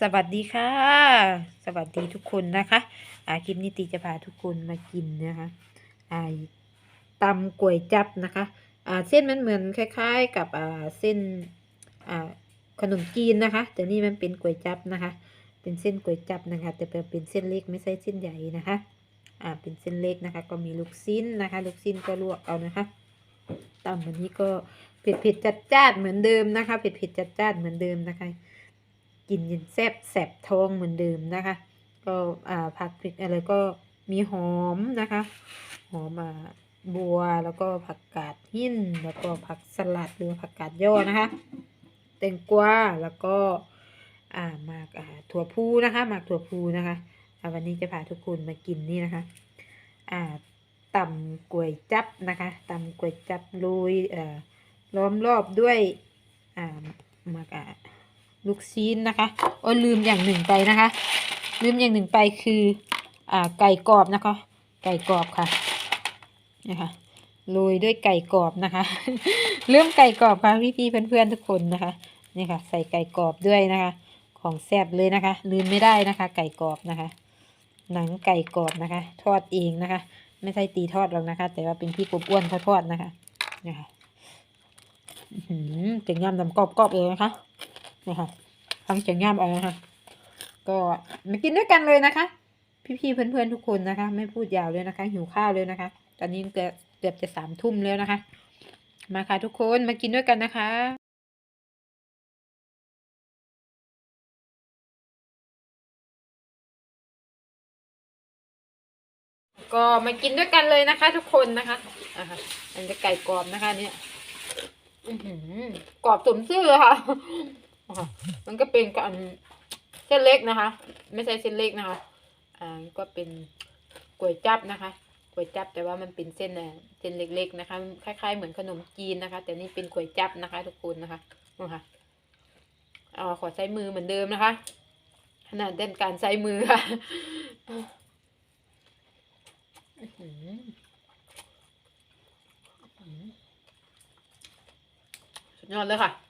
สวัสดีค่ะ สวัสดีทุกคนนะคะ อ่าคลิปนี้ตีจะพาทุกคนมากินนะคะอ่าตำก๋วยจับนะคะอ่าเส้นมันเหมือนคล้าย ๆ กับอ่าเส้นอ่าขนมจีนนะคะ แต่นี่มันเป็นก๋วยจับนะคะ เป็นเส้นก๋วยจับนะคะ แต่เป็นเส้นเล็กไม่ใช่เส้นใหญ่นะคะอ่าเป็นเส้นเล็กนะคะ ก็มีลูกชิ้นนะคะ ลูกชิ้นก็ลวกเอานะคะตำวันนี้ก็เผ็ดเผ็ดจัดจ้านเหมือนเดิมนะคะเผ็ดเผ็ดจัดจ้านเหมือนเดิมนะคะ กินยินแซบแสบท้องเหมือนเดิมนะคะ ก็ผักพริกอะไรก็มีหอมนะคะ หอมอ่าบัวแล้วก็ผักกาดหินแล้วก็ผักสลัดหรือผักกาดย่อนะคะแตงกวาแล้วก็อ่าหมากอ่าถั่วพูนะคะหมากถั่วพูนะคะวันนี้จะพาทุกคนมากินนี่นะคะอ่าตำก๋วยจับนะคะตำก๋วยจับโรยเอ่อล้อมรอบด้วยอ่าหมากอ่า ลูกชิ้นนะคะโอ้ลืมอย่างหนึ่งไปนะคะ ลืมอย่างหนึ่งไปคืออ่าไก่กรอบนะคะ ไก่กรอบค่ะนะคะโรยด้วยไก่กรอบนะคะลืมไก่กรอบค่ะพี่ๆเพื่อนๆทุกคนนะคะนี่ค่ะ ใส่ไก่กรอบด้วยนะคะ ของแซ่บเลยนะคะ ลืมไม่ได้นะคะ ไก่กรอบนะคะ หนังไก่กรอบนะคะ ทอดเองนะคะ ไม่ใช่ตีทอดหรอกนะคะ แต่ว่าเป็นพี่กบอ้วนเขาทอดนะคะนี่ค่ะหือเจ๋งยำดำกรอบๆเลยนะคะ นะคะฟังเสียงย่ามเอานะคะก็มากินด้วยกันเลยนะคะ พี่ๆเพื่อนๆทุกคนนะคะ ไม่พูดยาวเลยนะคะ หิวข้าวเลยนะคะ ตอนนี้เกือบเกือบจะสามทุ่มแล้วนะคะ มาค่ะทุกคนมากินด้วยกันนะคะก็มากินด้วยกันเลยนะคะ ทุกคนนะคะอะค่ะอันจะไก่กรอบนะคะ เนี่ยกรอบสมชื่อค่ะ มันก็เป็นกันเส้นเล็กนะคะ ไม่ใช่เส้นเล็กนะคะอ่าก็เป็นก๋วยจับนะคะก๋วยจับแต่ว่ามันเป็นเส้นอะเส้นเล็ก ๆ นะคะคล้ายๆเหมือนขนมจีนนะคะ แต่นี่เป็นก๋วยจับนะคะ ทุกคนนะคะนะคะเอาขอใช้มือเหมือนเดิมนะคะขนาดเด่นการใช้มือค่ะอื้อหืออื้อหือสุดยอดเลยค่ะ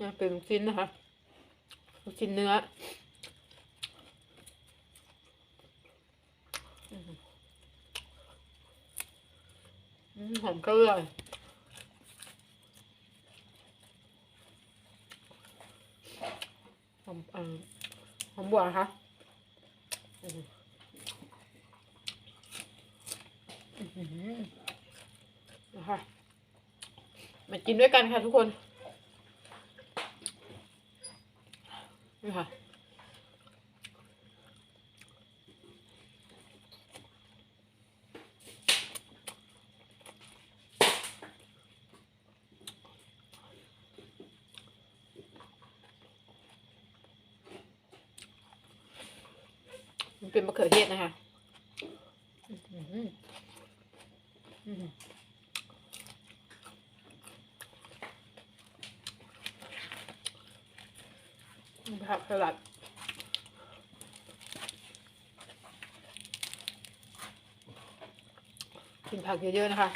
เนี่ยเป็นลูกชิ้นนะคะลูกชิ้นเนื้ออืมอืมหอมเกลือหอมเอ่อหอมบัวนะคะอือื้อหือนะคะมากินด้วยกันค่ะทุกคน นี่ค่ะมันเป็นมะเขือเทศนะคะอื้อหืออื้อหือ ผักสลัดกินผักเยอะๆนะคะ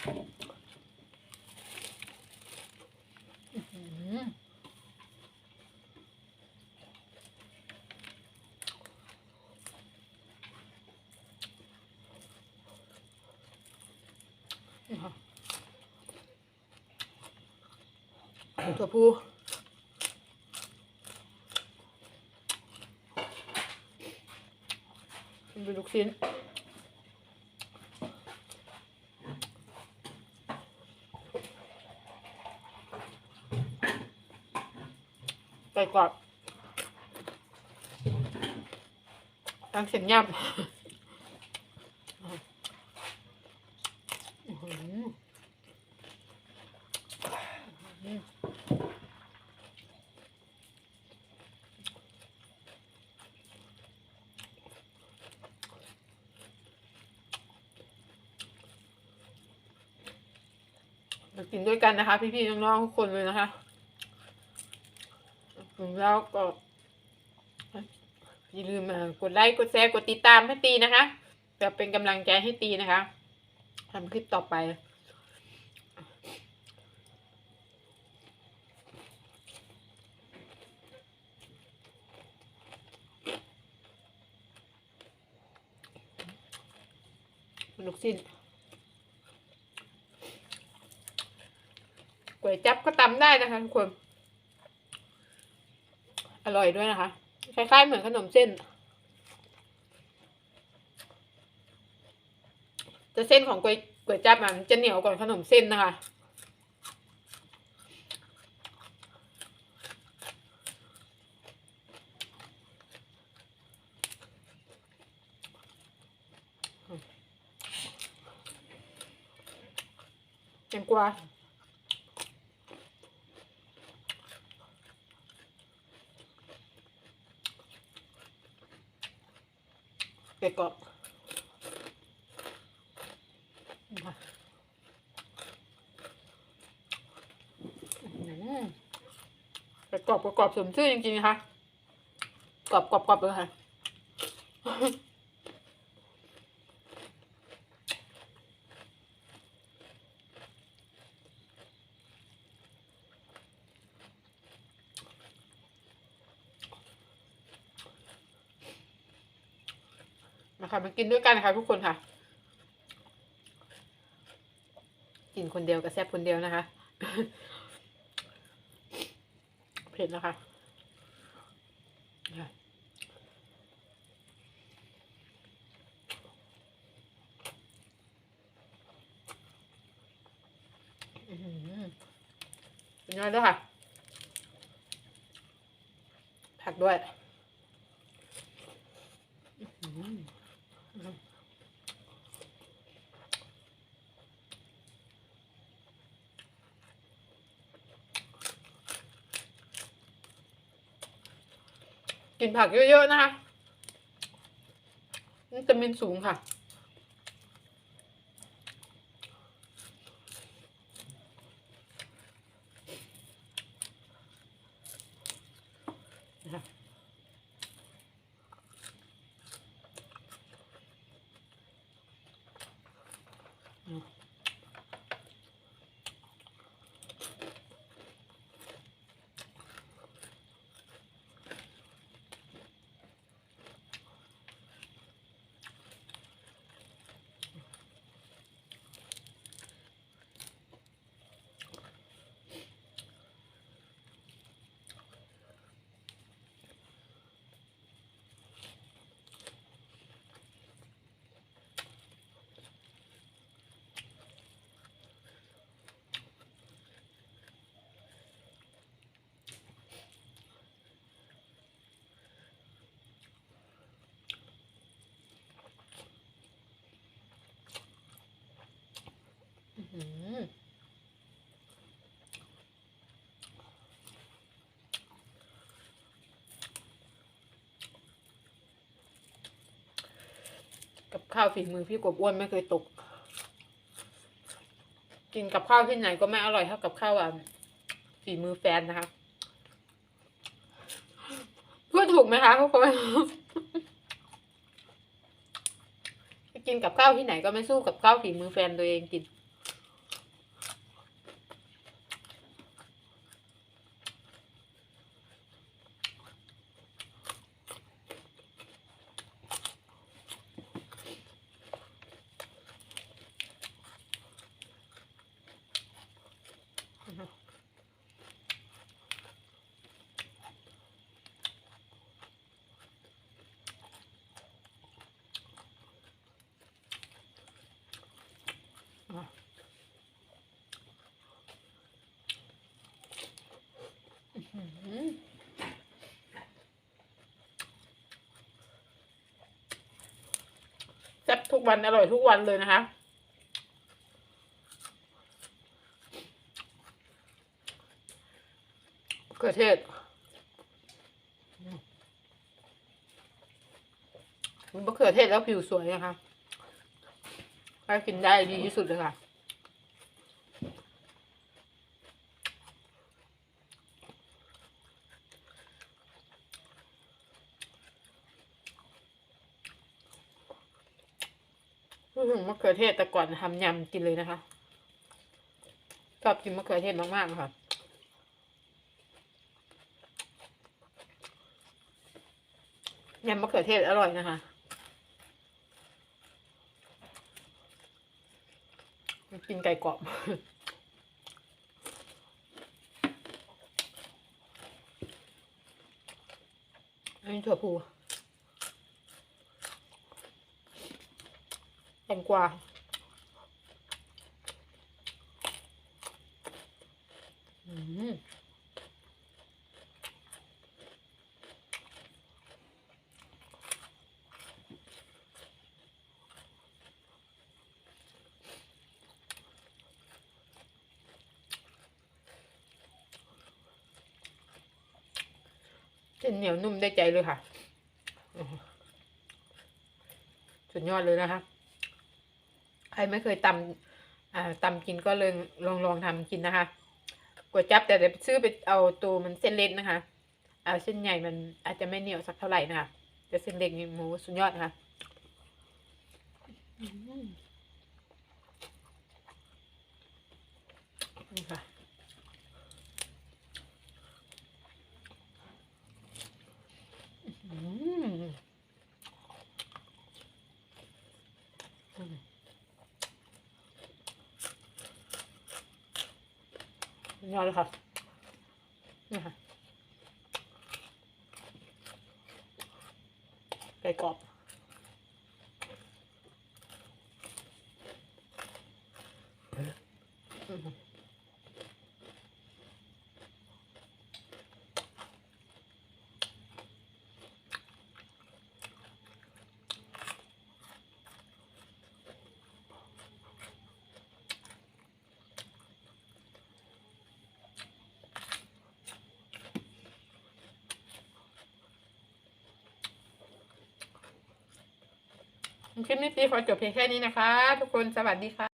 อื้อหือนี่ค่ะถั่วพูเป็นลูก ชิ้น ไก่กรอบทั้งเสียงยับ กินด้วยกันนะคะ พี่ๆน้องๆทุกคนเลยนะคะถึงแล้วก็อย่าลืมกดไลค์กดแชร์กดติดตามให้ตีนะคะจะเป็นกำลังใจให้ตีนะคะทำคลิปต่อไปสนุกสิ้น วยจับก็ตำได้นะคะทุกคน อร่อยด้วยนะคะ คล้ายๆเหมือนขนมเส้นแต่เส้นของก๋วยก๋วยจับมันจะเหนียวกว่าขนมเส้นนะคะแตงกวา เป็ดกรอบมาอืมเป็ดกรอบกรอบๆสมชื่อจริงๆนะคะกรอบกรอบกรอบเลยค่ะ คะมากินด้วยกันค่ะ ทุกคนค่ะ กินคนเดียวกับแซ่บคนเดียวนะคะ เผ็ดนะคะอื้อหือเป็นยังไงด้วยค่ะ ผักด้วย อื้อหือ กินผักเยอะๆนะคะวิตามินสูงค่ะ กับข้าวฝีมือพี่กบอ้วนไม่เคยตก กินกับข้าวที่ไหนก็ไม่อร่อยเท่ากับข้าวอะฝีมือแฟนนะคะพูดถูกไหมคะทุกคนกินกับข้าวที่ไหนก็ไม่สู้กับข้าวฝีมือแฟนตัวเองกิน อืมแซ่บทุกวันอร่อยทุกวันเลยนะคะเขือเทศมะเขือเทศแล้วผิวสวยนะคะถ้ากินได้ดีที่สุดเลยค่ะ พูดถึง มะเขือเทศแต่ก่อนทำยำกินเลยนะคะชอบกินมะเขือเทศมากๆค่ะยำมะเขือเทศอร่อยนะคะกินไก่กรอบอันนี้ถั่วพูแต งกวาอืมเส้นเหนียวนุ่มได้ใจเลยค่ะ สุดยอดเลยนะคะ ใครไม่เคยตำอ่าตำกินก็เลยลองลองทำกินนะคะก๋วยจับแต่เดี๋ยวซื้อไปเอาตัวมันเส้นเล็กนะคะ เอาเส้นใหญ่มันอาจจะไม่เหนียวสักเท่าไหร่นะคะแต่เส้นเล็กนี่หมูสุดยอดนะคะอืมนี่ค่ะ อืมอืมสุด ยอดเลยค่ะนี่ค่ะไก่กรอบอืม คลิปนี้ตีขอจบเพียงแค่นี้นะคะ ทุกคนสวัสดีค่ะ